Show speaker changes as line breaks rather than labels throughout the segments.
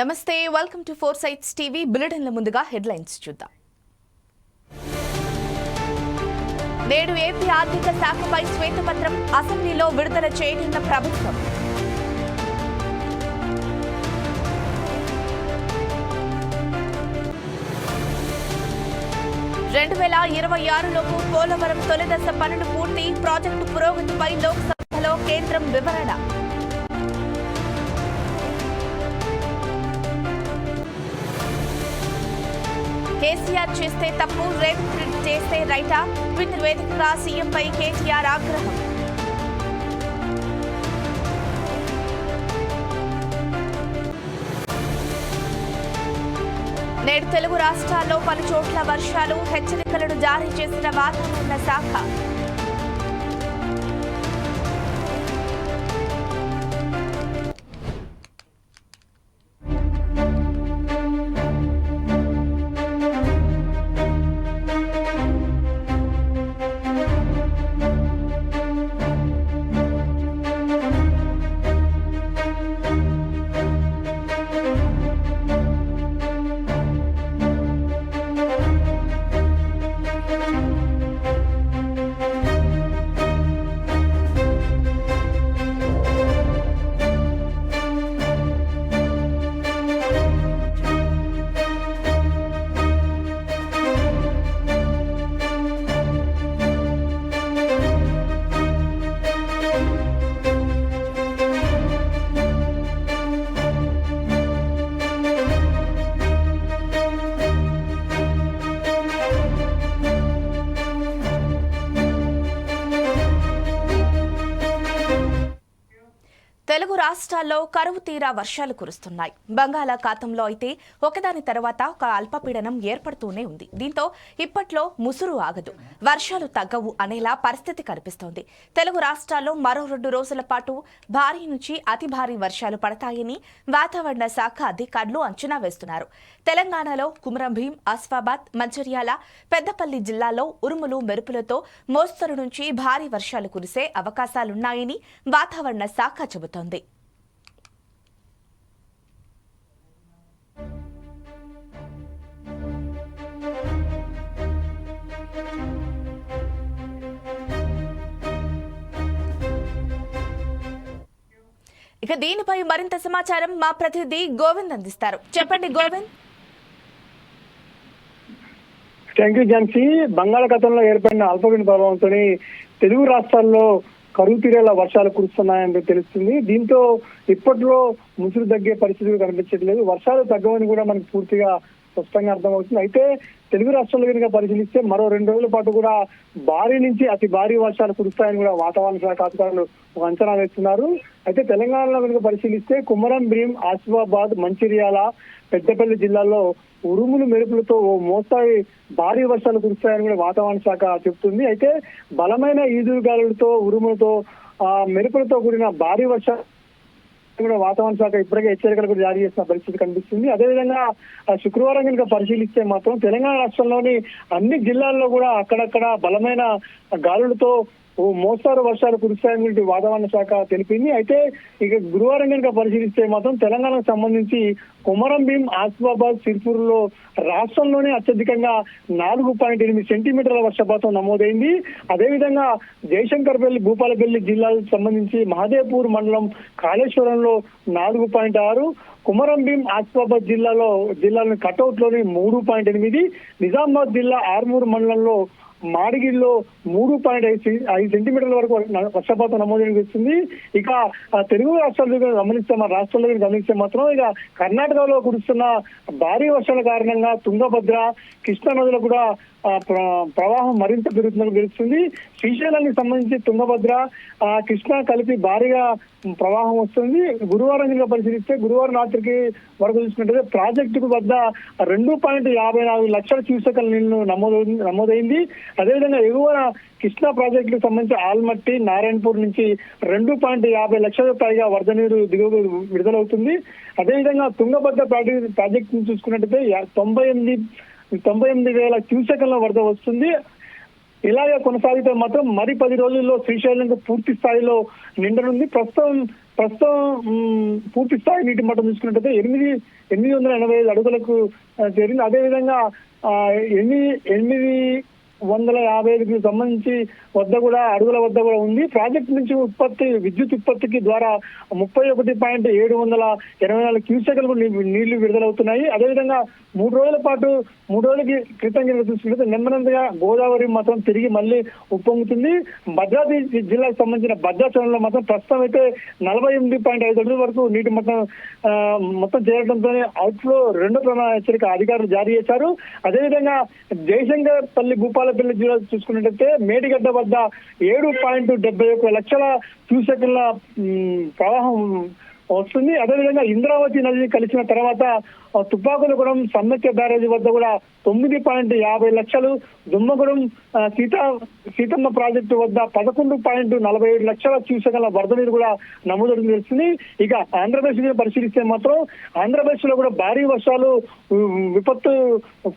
నమస్తే welcome to four sites TV బులెటిన్ల ముందుగా headlines చూద్దాం. నేడు ఏపీ ఆర్థిక శాఖపై శ్వేతపత్రం అసెంబ్లీలో విడుదల చేయనున్న ప్రభుత్వం. రెండు వేల ఇరవై ఆరులోపు పోలవరం తొలిదశ పనులు పూర్తి ప్రాజెక్టు పురోగతిపై లోక్సభలో కేంద్రం వివరణ. కేసీఆర్ చేస్తే తప్పు రేవంత్ రెడ్డి చేస్తే రైటా? ట్విట్టర్ వేదికగా సీఎంపై కేటీఆర్ ఆగ్రహం. నేడు తెలుగు రాష్ట్రాల్లో పలు చోట్ల వర్షాలు హెచ్చరికలను జారీ చేసిన వాతావరణ శాఖ. జిల్లాల్లో కరువు తీరా వర్షాలు కురుస్తున్నాయి. బంగాళాఖాతంలో అయితే ఒకదాని తర్వాత ఒక అల్పపీడనం ఏర్పడుతూనే ఉంది. దీంతో ఇప్పట్లో ముసురు ఆగదు. వర్షాలు తగ్గవు అనేలా పరిస్థితి కనిపిస్తోంది. తెలుగు రాష్ట్రాల్లో మరో రెండు రోజుల పాటు భారీ నుంచి అతి భారీ వర్షాలు పడతాయని వాతావరణ శాఖ అధికారులు అంచనా వేస్తున్నారు. తెలంగాణలో కుమరం భీం ఆస్ఫాబాద్ మంచిర్యాల పెద్దపల్లి జిల్లాలో ఉరుములు మెరుపులతో మోస్తరు నుంచి భారీ వర్షాలు కురిసే అవకాశాలున్నాయని వాతావరణ శాఖ చెబుతోంది. ఇక దీనిపై మరింత సమాచారం మా ప్రతినిధి గోవింద్ అందిస్తారు. చెప్పండి గోవింద్.
థ్యాంక్ యూ ఝాన్సీ బంగాళాఖాతంలో ఏర్పడిన అల్పపీడన ప్రభావంతో తెలుగు రాష్ట్రాల్లో కరువు తీరేలా వర్షాలు కురుస్తున్నాయని తెలుస్తుంది. దీంతో ఇప్పట్లో ముసురు తగ్గే పరిస్థితులు కనిపించట్లేదు. వర్షాలు తగ్గవని కూడా మనకు పూర్తిగా స్పష్టంగా అర్థమవుతుంది. అయితే తెలుగు రాష్ట్రాలు కనుక పరిశీలిస్తే మరో రెండు రోజుల పాటు కూడా భారీ నుంచి అతి భారీ వర్షాలు కురుస్తాయని కూడా వాతావరణ శాఖ అధికారులు ఒక అంచనా వేస్తున్నారు. అయితే తెలంగాణలో కనుక పరిశీలిస్తే కుమరం భీం ఆసిఫాబాద్ మంచిర్యాల పెద్దపల్లి జిల్లాల్లో ఉరుములు మెరుపులతో ఓ మోస్తాయి భారీ వర్షాలు కురుస్తాయని కూడా వాతావరణ శాఖ చెబుతుంది. అయితే బలమైన ఈదురుగాలులతో ఉరుములతో ఆ మెరుపులతో కూడిన భారీ వర్షాలు కూడా వాతావరణ శాఖ ఇప్పటికే హెచ్చరికలు కూడా జారీ చేసిన పరిస్థితి కనిపిస్తుంది. అదేవిధంగా శుక్రవారం కనుక పరిశీలిస్తే మాత్రం తెలంగాణ రాష్ట్రంలోని అన్ని జిల్లాల్లో కూడా అక్కడక్కడ బలమైన గాలులతో ఓ మోస్తారు వర్షాలు కురుస్తాయని వాతావరణ శాఖ తెలిపింది. అయితే ఇక గురువారం కనుక పరిశీలిస్తే మాత్రం తెలంగాణకు సంబంధించి కుమరం భీం ఆసిఫాబాద్ సిర్పూర్లో రాష్ట్రంలోనే అత్యధికంగా నాలుగు పాయింట్ ఎనిమిది సెంటీమీటర్ల వర్షపాతం నమోదైంది. అదేవిధంగా జయశంకర్పల్లి భూపాలపల్లి జిల్లాలకు సంబంధించి మహదేవ్పూర్ మండలం కాళేశ్వరంలో నాలుగు పాయింట్ ఆరు కుమరం భీం ఆసిఫాబాద్ జిల్లాలో జిల్లాలోని కటౌట్లోని మూడు పాయింట్ ఎనిమిది నిజామాబాద్ జిల్లా ఆర్మూర్ మండలంలో మాడిగిల్లో మూడు పాయింట్ ఐదు ఐదు సెంటీమీటర్ల వరకు వర్షపాతం నమోదు వస్తుంది ఇక తెలుగు రాష్ట్రాల్లో కనుక గమనిస్తే మన రాష్ట్రాల్లో కనుక గమనిస్తే మాత్రం ఇక కర్ణాటకలో కురుస్తున్న భారీ వర్షాల కారణంగా తుంగభద్ర కృష్ణా నదులు కూడా ప్ర- ప్రవాహం మరింత పెరుగుతున్నట్టు తెలుస్తుంది. శ్రీశైలానికి సంబంధించి తుంగభద్ర కృష్ణా కలిపి భారీగా ప్రవాహం వస్తుంది. గురువారం కనుక పరిశీలిస్తే గురువారం రాత్రికి వరకు చూసినట్లయితే ప్రాజెక్టుకు వద్ద రెండు పాయింట్ యాభై నాలుగు లక్షల క్యూసెకల నీళ్ళు నమోదు నమోదైంది. అదేవిధంగా ఎగువన కృష్ణా ప్రాజెక్టుకు సంబంధించి ఆల్మట్టి నారాయణపూర్ నుంచి రెండు పాయింట్ యాభై లక్షల పైగా వరద నీరు దిగువ విడుదలవుతుంది. అదేవిధంగా తుంగభద్ర ప్రాజెక్ట్ ప్రాజెక్ట్ను చూసుకున్నట్టయితే తొంభై ఎనిమిది తొంభై ఎనిమిది వేల క్యూసెకల వరద వస్తుంది. ఇలాగే కొనసాగితే మాత్రం మరి పది రోజుల్లో శ్రీశైలం పూర్తి స్థాయిలో నిండనుంది. ప్రస్తుతం ప్రస్తుతం పూర్తి స్థాయి నీటి మట్టం చూసుకున్నట్టయితే ఎనిమిది ఎనిమిది వందల ఎనభై ఐదు అడుగులకు జరిగింది చేరింది. అదేవిధంగా ఎనిమిది ఎనిమిది వందల యాభై ఐదుకి సంబంధించి వద్ద కూడా అడుగుల వద్ద కూడా ఉంది. ప్రాజెక్ట్ నుంచి ఉత్పత్తి విద్యుత్ ఉత్పత్తికి ద్వారా ముప్పై ఒకటి పాయింట్ ఏడు వందల ఇరవై నాలుగు క్యూసెకలు నీళ్ళు విడుదలవుతున్నాయి. అదేవిధంగా మూడు రోజుల పాటు మూడు రోజులకి క్రితం కింద చూసుకుంటే నెమ్మదిగా గోదావరి మాత్రం తిరిగి మళ్ళీ ఉప్పొంగుతుంది. భద్రాద్రి జిల్లాకు సంబంధించిన భద్రాచలంలో మాత్రం ప్రస్తుతం అయితే నలభై ఎనిమిది పాయింట్ ఐదు అడుగుల వరకు నీటి మొత్తం మొత్తం చేరడంతో అవుట్ఫ్లో రెండో ప్రమాణ హెచ్చరిక అధికారులు జారీ చేశారు. అదేవిధంగా జయశంకర్ పల్లి భూపాలపల్లి జిల్లా చూసుకున్నట్టయితే మేడిగడ్డ వద్ద ఏడు పాయింట్ డెబ్బై ఒక్క లక్షల క్యూసెక్ల ప్రవాహం వస్తుంది. అదేవిధంగా ఇంద్రావతి నది కలిసిన తర్వాత తుపాకులగూడెం సమ్మక్య బ్యారేజ్ వద్ద కూడా తొమ్మిది పాయింట్ యాభై లక్షలు దుమ్మగూడెం సీతా సీతమ్మ ప్రాజెక్టు వద్ద పదకొండు పాయింట్ నలభై ఏడు లక్షల చూసగల వరద నీరు కూడా నమోదు తెలుస్తుంది ఇక ఆంధ్రప్రదేశ్ మీద పరిశీలిస్తే మాత్రం ఆంధ్రప్రదేశ్లో కూడా భారీ వర్షాలు విపత్తు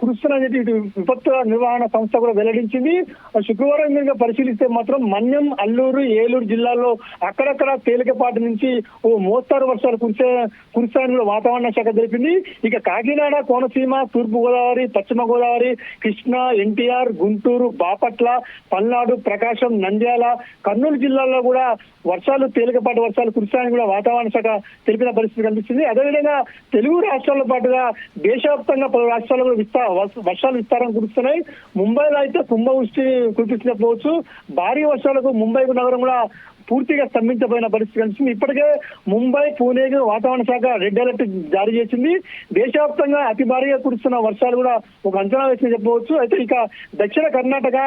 కురుస్తున్నది విపత్తు నిర్వహణ సంస్థ కూడా వెల్లడించింది. శుక్రవారం మీద పరిశీలిస్తే మాత్రం మన్యం అల్లూరు ఏలూరు జిల్లాల్లో అక్కడక్కడ తేలికపాటి నుంచి ఓ మోస్తారు వర్షాలు కురిసే కురుస్తాయని కూడా వాతావరణ శాఖ తెలిపింది. ఇక కాకినాడ కోనసీమ తూర్పు గోదావరి పశ్చిమ గోదావరి కృష్ణా ఎన్టీఆర్ గుంటూరు బాపట్ల పల్నాడు ప్రకాశం నంద్యాల కర్నూలు జిల్లాల్లో కూడా వర్షాలు తేలికపాటి వర్షాలు కురుస్తాయని కూడా వాతావరణ శాఖ తెలిపిన పరిస్థితి కనిపిస్తుంది. అదేవిధంగా తెలుగు రాష్ట్రాలతో పాటుగా దేశవ్యాప్తంగా పలు రాష్ట్రాల్లో కూడా విస్తా వర్షాలు విస్తారం కురుస్తున్నాయి. ముంబైలో అయితే కుంభవృష్టి కురిపించకపోవచ్చు భారీ వర్షాలకు ముంబై నగరం కూడా పూర్తిగా స్తంభించబోయిన పరిస్థితి కనిపిస్తుంది. ఇప్పటికే ముంబై పూణేకి వాతావరణ శాఖ రెడ్ అలర్ట్ జారీ చేసింది. దేశవ్యాప్తంగా అతి భారీగా కురుస్తున్న వర్షాలు కూడా ఒక అంచనా వేసిన చెప్పవచ్చు. అయితే ఇక దక్షిణ కర్ణాటక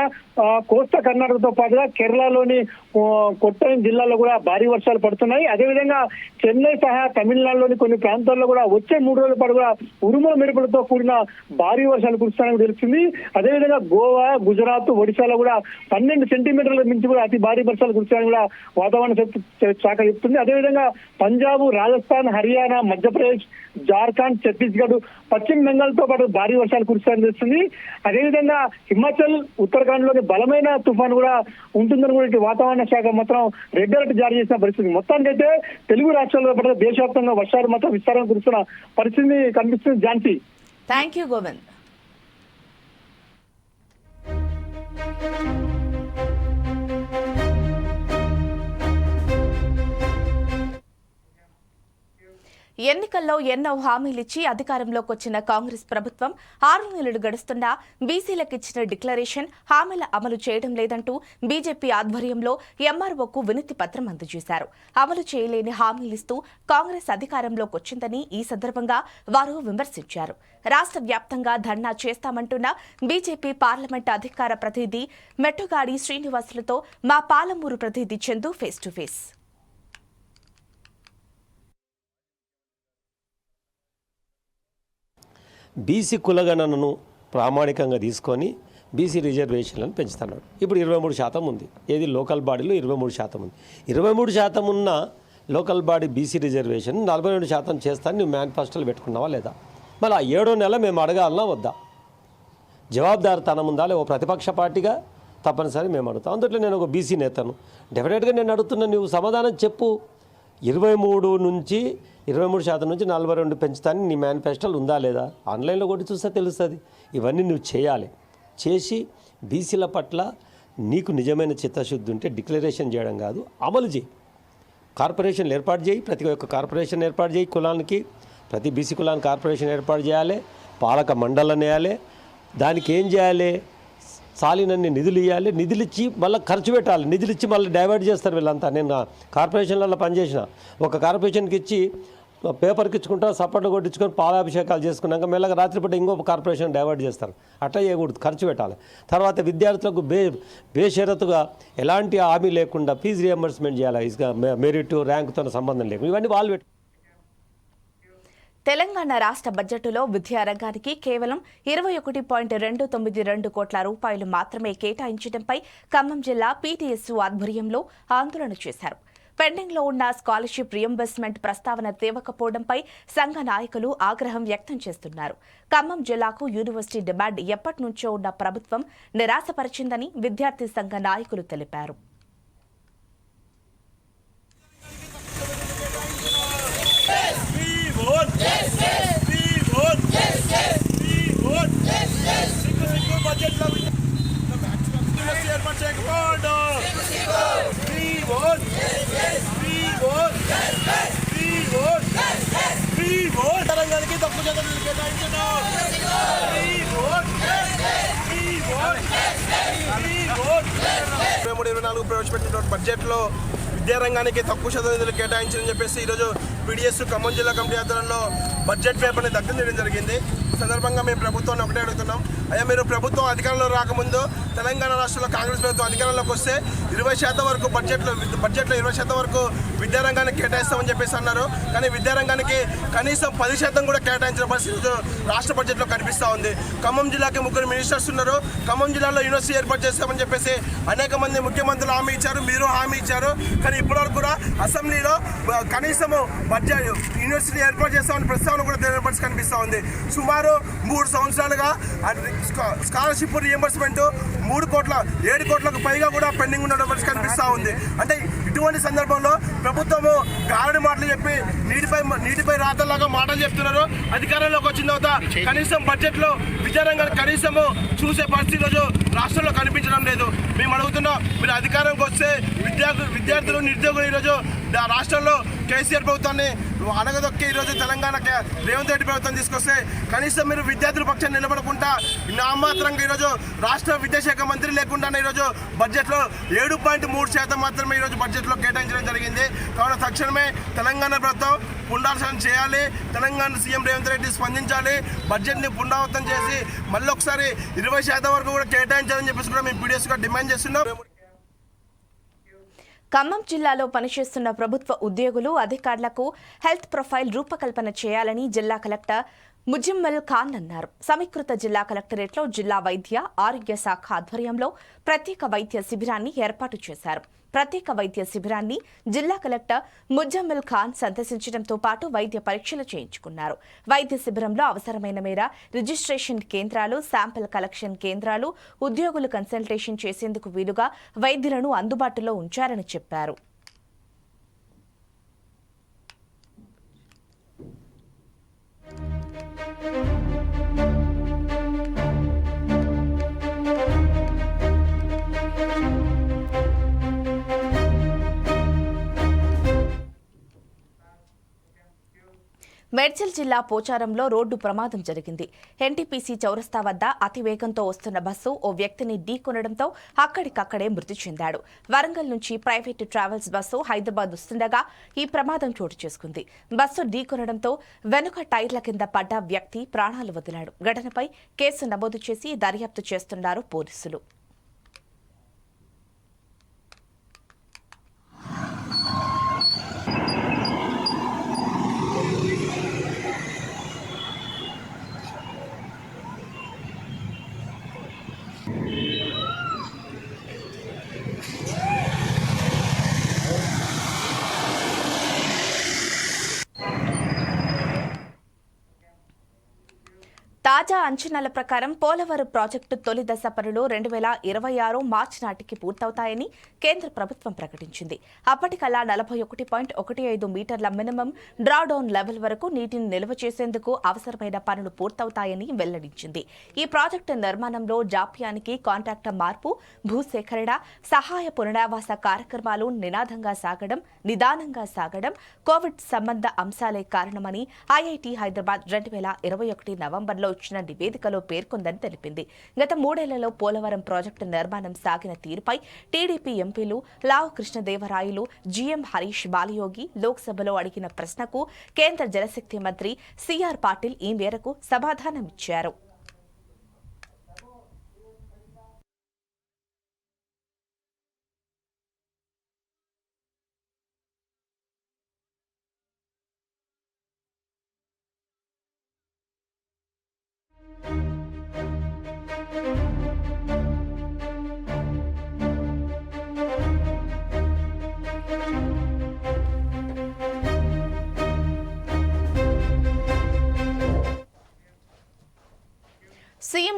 కోస్తా కర్ణాటకతో పాటుగా కేరళలోని ఆ, కొట్టయం జిల్లాలో కూడా భారీ వర్షాలు పడుతున్నాయి. అదేవిధంగా చెన్నై సహా తమిళనాడులోని కొన్ని ప్రాంతాల్లో కూడా వచ్చే మూడు రోజుల పాటు కూడా ఉరుముల మెరుపులతో కూడిన భారీ వర్షాలు కురుస్తాయని తెలుస్తుంది. అదేవిధంగా గోవా గుజరాత్ ఒడిశాలో కూడా పన్నెండు సెంటీమీటర్ల మించి కూడా అతి భారీ వర్షాలు కురుస్తాయని కూడా వాతావరణ శాఖ- శాఖ చెప్తుంది. అదేవిధంగా పంజాబ్ రాజస్థాన్ హర్యానా మధ్యప్రదేశ్ జార్ఖండ్ ఛత్తీస్గఢ్ పశ్చిమ బెంగాల్తో పాటు భారీ వర్షాలు కురుస్తాయని తెలుస్తుంది. అదేవిధంగా హిమాచల్ ఉత్తరాఖండ్లోని బలమైన తుఫాన్ కూడా ఉంటుందని కూడా వాతావరణ శాఖ మాత్రం రెడ్ అలర్ట్ జారీ చేసిన పరిస్థితి. మొత్తానికైతే తెలుగు రాష్ట్రాల్లో పాటు దేశవ్యాప్తంగా వర్షాలు మాత్రం విస్తారం కురుస్తున్న పరిస్థితి కనిపిస్తుంది. ఝాన్సీ
థ్యాంక్ యూ గోవింద్ ఎన్నికల్లో ఎన్నో హామీలిచ్చి అధికారంలోకి వచ్చిన కాంగ్రెస్ ప్రభుత్వం ఆరు నెలలు గడుస్తున్నా బీసీలకు ఇచ్చిన డిక్లరేషన్ హామీల అమలు చేయడం లేదంటూ బీజేపీ ఆధ్వర్యంలో ఎంఆర్ఓకు వినతి పత్రం అందజేశారు. అమలు చేయలేని హామీలిస్తూ కాంగ్రెస్ అధికారంలోకి వచ్చిందని ఈ సందర్భంగా వారు విమర్శించారు. రాష్ట్ర వ్యాప్తంగా ధర్నా చేస్తామంటున్న బీజేపీ పార్లమెంట్ అధికార ప్రతినిధి మెట్టుగాడి శ్రీనివాసులతో మా పాలమూరు ప్రతినిధి Chandu face to face
BC కులగణనను ప్రామాణికంగా తీసుకొని బీసీ రిజర్వేషన్లను పెంచుతున్నాడు ఇప్పుడు ఇరవై మూడు శాతం ఉంది. ఏది? లోకల్ బాడీలో ఇరవై మూడు శాతం ఉంది. ఇరవై మూడు శాతం ఉన్న లోకల్ బాడీ బీసీ రిజర్వేషన్ నలభై రెండు శాతం చేస్తాను నువ్వు మేనిఫెస్టోలు పెట్టుకున్నావా లేదా? మళ్ళీ ఆ ఏడో నెల మేము అడగాలన్నా వద్దా? జవాబుదారితనం ఉందా? ఓ ప్రతిపక్ష పార్టీగా తప్పనిసరి మేము అడుగుతాం. అందుట్లో నేను ఒక బీసీ నేతను. డెఫినెట్గా నేను అడుగుతున్నా నువ్వు సమాధానం చెప్పు. ఇరవై మూడు నుంచి ఇరవై మూడు శాతం నుంచి నలభై రెండు పెంచుతాను నీ మేనిఫెస్టోలు ఉందా లేదా? ఆన్లైన్లో కొట్టి చూస్తే తెలుస్తుంది. ఇవన్నీ నువ్వు చేయాలి. చేసి బీసీల పట్ల నీకు నిజమైన చిత్తశుద్ధి ఉంటే డిక్లరేషన్ చేయడం కాదు అమలు చేయి. కార్పొరేషన్లు ఏర్పాటు చేయి ప్రతి ఒక్క కార్పొరేషన్ ఏర్పాటు చేయి కులానికి. ప్రతి బీసీ కులానికి కార్పొరేషన్ ఏర్పాటు చేయాలి పాలక మండలం వేయాలి. దానికి ఏం చేయాలి? సాలినన్ని నిధులు ఇవ్వాలి నిధులు ఇచ్చి మళ్ళీ ఖర్చు పెట్టాలి నిధులు ఇచ్చి మళ్ళీ డైవర్ట్ చేస్తారు వీళ్ళంతా. నేను కార్పొరేషన్లలో పనిచేసిన ఒక కార్పొరేషన్కి ఇచ్చి పేపర్కి ఇచ్చుకుంటా సపోర్ట్ కొట్టించుకొని పాలాభిషేకాలు చేసుకున్నాక మెల్లగా రాత్రిపూట ఇంకో కార్పొరేషన్ డైవర్ట్ చేస్తారు. అట్లా చేయకూడదు ఖర్చు పెట్టాలి. తర్వాత విద్యార్థులకు బే బేషరతుగా ఎలాంటి హామీ లేకుండా ఫీజు రియంబర్స్మెంట్ చేయాలి. ఇసుక మెరిట్ ర్యాంకుతో సంబంధం లేకుండా. ఇవన్నీ వాళ్ళు పెట్టు
తెలంగాణ రాష్ట్ర బడ్జెటులో విద్యారంగానికి కేవలం ఇరవై ఒకటి పాయింట్ రెండు తొమ్మిది రెండు కోట్ల రూపాయలు మాత్రమే కేటాయించడంపై ఖమ్మం జిల్లా పీటీఎస్యు ఆధ్వర్యంలో ఆందోళన చేశారు. పెండింగ్లో ఉన్న స్కాలర్షిప్ రియంబర్స్మెంట్ ప్రస్తావన తేవకపోవడంపై సంఘ నాయకులు ఆగ్రహం వ్యక్తం చేస్తున్నారు. ఖమ్మం జిల్లాకు యూనివర్సిటీ డిమాండ్ ఎప్పటి నుంచో ఉన్న ప్రభుత్వం నిరాశపరిచిందని విద్యార్థి సంఘ నాయకులు తెలిపారు
ఫ్రీ ఓట్ ఫ్రీ ఓట్ సిగ్గు సిగ్గు బడ్జెట్లో ఏర్పాటు చేయకపోవడం free vote. Free vote. Free vote. Free vote. తెలంగాణకి తప్పు చదువులు కేటాయించడం. Free vote. Free vote. Free vote. ఇరవై మూడు ఇరవై నాలుగు ప్రవేశపెట్టినటువంటి బడ్జెట్లో విద్యారంగానికి తక్కువ శాతం నిధులు కేటాయించాలని చెప్పేసి ఈరోజు పీడిఎస్ ఖమ్మం జిల్లా కమిటీ ఆధ్వర్యంలో బడ్జెట్ పేపర్ని దగ్ధం చేయడం జరిగింది. ఈ సందర్భంగా మేము ప్రభుత్వాన్ని ఒకటే అడుగుతున్నాం. అయ్యా మీరు ప్రభుత్వం అధికారంలో రాకముందు తెలంగాణ రాష్ట్రంలో కాంగ్రెస్ ప్రభుత్వం అధికారంలోకి వస్తే ఇరవై శాతం వరకు బడ్జెట్లో బడ్జెట్లో ఇరవై శాతం వరకు విద్యారంగానికి కేటాయిస్తామని చెప్పేసి అన్నారు. కానీ విద్యారంగానికి కనీసం పది శాతం కూడా కేటాయించిన పరిస్థితి రాష్ట్ర బడ్జెట్లో కనిపిస్తూ ఉంది. ఖమ్మం జిల్లాకి ముగ్గురు మినిస్టర్స్ ఉన్నారు. ఖమ్మం జిల్లాలో యూనివర్సిటీ ఏర్పాటు చేస్తామని చెప్పేసి అనేక మంది ముఖ్యమంత్రులు హామీ ఇచ్చారు. మీరు హామీ ఇచ్చారు. కానీ ఇప్పటివరకు కూడా అసెంబ్లీలో కనీసము మధ్య యూనివర్సిటీ ఏర్పాటు చేస్తామని ప్రస్తావన కూడా తెలియని కనిపిస్తూ ఉంది. సుమారు మూడు సంవత్సరాలుగా స్కాలర్షిప్ రియంబర్స్మెంట్ మూడు కోట్ల ఏడు కోట్లకు పైగా కూడా పెండింగ్ ఉండడం కనిపిస్తూ ఉంది. అంటే ఇటువంటి సందర్భంలో ప్రభుత్వము గారడి మాటలు చెప్పి నీటిపై నీటిపై రాతల్లాగా మాటలు చెప్తున్నారు. అధికారంలోకి వచ్చిన తర్వాత కనీసం బడ్జెట్లో విద్యారంగాన్ని కనీసము చూసే పరిస్థితి రోజు రాష్ట్రంలో కనిపించడం లేదు. మేము అడుగుతున్నాం మీరు అధికారంకి వస్తే విద్యార్థులు విద్యార్థులు నిరుద్యోగులు ఈరోజు దా- రాష్ట్రంలో కేసీఆర్ ప్రభుత్వాన్ని అనగదొక్కి ఈరోజు తెలంగాణ రేవంత్ రెడ్డి ప్రభుత్వం తీసుకొస్తే కనీసం మీరు విద్యార్థుల పక్షాన్ని నిలబడకుండా నామాత్రంగా ఈరోజు రాష్ట్ర విద్యాశాఖ మంత్రి లేకుండానే ఈరోజు బడ్జెట్లో ఏడు పాయింట్ మూడు శాతం మాత్రమే ఈరోజు బడ్జెట్లో కేటాయించడం జరిగింది. కావున తక్షణమే తెలంగాణ ప్రభుత్వం పునరాసనం చేయాలి. తెలంగాణ సీఎం రేవంత్ రెడ్డి స్పందించాలి. బడ్జెట్ని పునరావృతం చేసి మళ్ళీ ఒకసారి ఇరవై శాతం వరకు కూడా కేటాయించాలని చెప్పేసి కూడా మేము పీడిఎస్గా డిమాండ్ చేస్తున్నాం.
ఖమ్మం జిల్లాలో పనిచేస్తున్న ప్రభుత్వ ఉద్యోగులు అధికారులకు హెల్త్ ప్రొఫైల్ రూపకల్పన చేయాలని జిల్లా కలెక్టర్ ముజిమ్మల్ ఖాన్ అన్నారు. సమీకృత జిల్లా కలెక్టరేట్లో జిల్లా వైద్య ఆరోగ్య శాఖ ఆధ్వర్యంలో ప్రత్యేక వైద్య శిబిరాన్ని ఏర్పాటు చేశారు. ప్రత్యేక వైద్య శిబిరాన్ని జిల్లా కలెక్టర్ ముజమ్మల్ ఖాన్ సందర్శించడంతో పాటు వైద్య పరీక్షలు చేయించుకున్నారు. వైద్య శిబిరంలో అవసరమైన మేర రిజిస్ట్రేషన్ కేంద్రాలు శాంపిల్ కలెక్షన్ కేంద్రాలు ఉద్యోగులు కన్సల్టేషన్ చేసేందుకు వీలుగా వైద్యులను అందుబాటులో ఉంచారని చెప్పారు. మేడ్చల్ జిల్లా పోచారంలో రోడ్డు ప్రమాదం జరిగింది. ఎన్టీపీసీ చౌరస్తా వద్ద అతి వేగంతో వస్తున్న బస్సు ఓ వ్యక్తిని ఢీకొనడంతో అక్కడికక్కడే మృతి చెందాడు. వరంగల్ నుంచి ప్రైవేటు ట్రావెల్స్ బస్సు హైదరాబాద్ వస్తుండగా ఈ ప్రమాదం చోటు చేసుకుంది. బస్సు ఢీకొనడంతో వెనుక టైర్ల కింద పడ్డ వ్యక్తి ప్రాణాలు వదిలాడు. ఘటనపై కేసు నమోదు చేసి దర్యాప్తు చేస్తున్నారు పోలీసులు. అంచనాల ప్రకారం పోలవరం ప్రాజెక్టు తొలి దశ పనులు రెండు వేల ఇరవై ఆరు మార్చి నాటికి పూర్తవుతాయని కేంద్ర ప్రభుత్వం ప్రకటించింది. అప్పటికల్లా నలభై ఒకటి పాయింట్ ఒకటి ఐదు మీటర్ల మినిమం డ్రాడౌన్ లెవెల్ వరకు నీటిని నిల్వ చేసేందుకు అవసరమైన పనులు పూర్తవుతాయని వెల్లడించింది. ఈ ప్రాజెక్టు నిర్మాణంలో జాప్యానికి కాంట్రాక్టర్ మార్పు భూసేకరణ సహాయ పునరావాస కార్యక్రమాలు నినాదంగా సాగడం నిదానంగా సాగడం కోవిడ్ సంబంధ అంశాలే కారణమని ఐఐటి హైదరాబాద్ రెండు వేల ఇరవై ఒకటి నవంబర్లో ఇచ్చిన నివేదికలో పేర్కొందని తెలిపింది. గత మూడేళ్ళలో పోలవరం ప్రాజెక్టు నిర్మాణం సాగిన తీరుపై టీడీపీ ఎంపీలు లావు కృష్ణదేవరాయలు జీఎం హరీష్ బాలయోగి లోక్సభలో అడిగిన ప్రశ్నకు కేంద్ర జలశక్తి మంత్రి సిఆర్ పాటిల్ ఈ మేరకు సమాధానమిచ్చారు.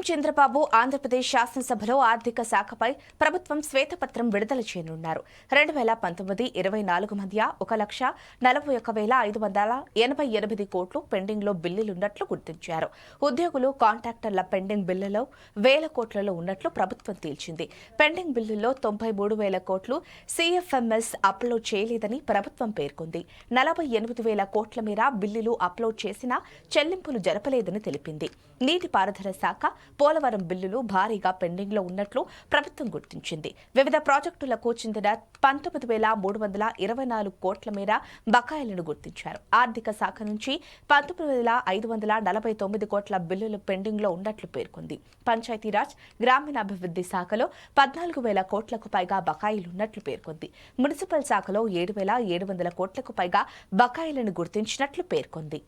సీఎం చంద్రబాబు ఆంధ్రప్రదేశ్ శాసనసభలో ఆర్థిక శాఖపై ప్రభుత్వం శ్వేతపత్రం విడుదల చేయనున్నారు. రెండు వేల పంతొమ్మిది ఇరవై నాలుగు మధ్య ఒక లక్ష నలభై ఒక వేల ఐదు వందల ఎనభై ఎనిమిది కోట్లు పెండింగ్లో బిల్లులున్నట్లు గుర్తించారు. ఉద్యోగులు కాంట్రాక్టర్ల పెండింగ్ బిల్లులో వేల కోట్లలో ఉన్నట్లు ప్రభుత్వం తేల్చింది. పెండింగ్ బిల్లుల్లో తొంభై మూడు వేల కోట్లు సీఎఫ్ఎంఎస్ అప్లోడ్ చేయలేదని ప్రభుత్వం పేర్కొంది. నలభై ఎనిమిది వేల కోట్ల మేర బిల్లులు అప్లోడ్ చేసినా చెల్లింపులు జరపలేదని తెలిపింది. నీటిపారుదల శాఖ పోలవరం బిల్లులు భారీగా పెండింగ్లో ఉన్నట్లు ప్రభుత్వం గుర్తించింది. వివిధ ప్రాజెక్టులకు చెందిన పంతొమ్మిది వేల మూడు వందల ఇరవై నాలుగు కోట్ల మేర బకాయిలను గుర్తించారు. ఆర్థిక శాఖ నుంచి పంతొమ్మిది వేల ఐదు వందల నలభై తొమ్మిది కోట్ల బిల్లులు పెండింగ్లో ఉన్నట్లు పేర్కొంది. పంచాయతీరాజ్ గ్రామీణాభివృద్ధి శాఖలో పద్నాలుగు వేల కోట్లకు పైగా బకాయిలున్నట్లు పేర్కొంది. మున్సిపల్ శాఖలో ఏడు వేల ఏడు వందల కోట్లకు పైగా బకాయిలను గుర్తించినట్లు పేర్కొంది.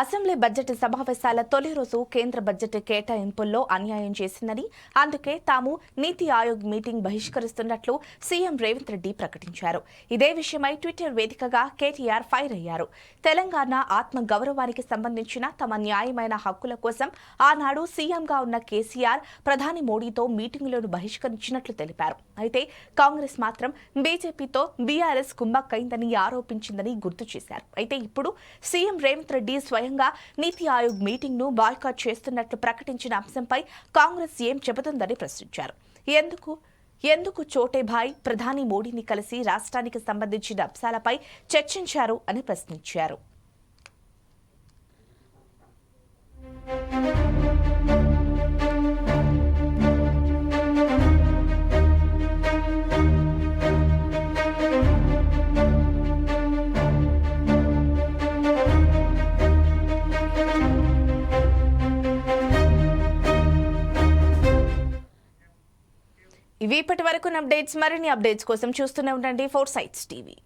అసెంబ్లీ బడ్జెట్ సమావేశాల తొలి రోజు కేంద్ర బడ్జెట్ కేటాయింపుల్లో అన్యాయం చేసిందని అందుకే తాము నీతి ఆయోగ్ మీటింగ్ బహిష్కరిస్తున్నట్లు సీఎం రేవంత్ రెడ్డి ప్రకటించారు. ఇదే విషయమై ట్విట్టర్ వేదికగా కేటీఆర్ ఫైర్ అయ్యారు. తెలంగాణ ఆత్మ గౌరవానికి సంబంధించిన తమ న్యాయమైన హక్కుల కోసం ఆనాడు సీఎంగా ఉన్న కేసీఆర్ ప్రధాని మోడీతో మీటింగులను బహిష్కరించినట్లు తెలిపారు. అయితే కాంగ్రెస్ మాత్రం బీజేపీతో బీఆర్ఎస్ కుమ్మక్కైందని ఆరోపించిందని గుర్తు చేశారు. అయితే ఇప్పుడు సీఎం రేవంత్ రెడ్డి స్వయంగా నీతి ఆయోగ్ మీటింగ్ను బాయ్కాట్ చేస్తున్నట్లు ప్రకటించిన అంశంపై కాంగ్రెస్ ఏం చెబుతుందని ప్రశ్నించారు. ఎందుకు? ఎందుకు చోటేభాయ్ ప్రధాని మోడీని కలిసి రాష్ట్రానికి సంబంధించిన అంశాలపై చర్చించారు అని ప్రశ్నించారు. ఇవి అప్డేట్స్ మరిన్ని అప్డేట్స్ కోసం చూస్తూనే ఉండండి ఫోర్ సైట్స్ టీవీ.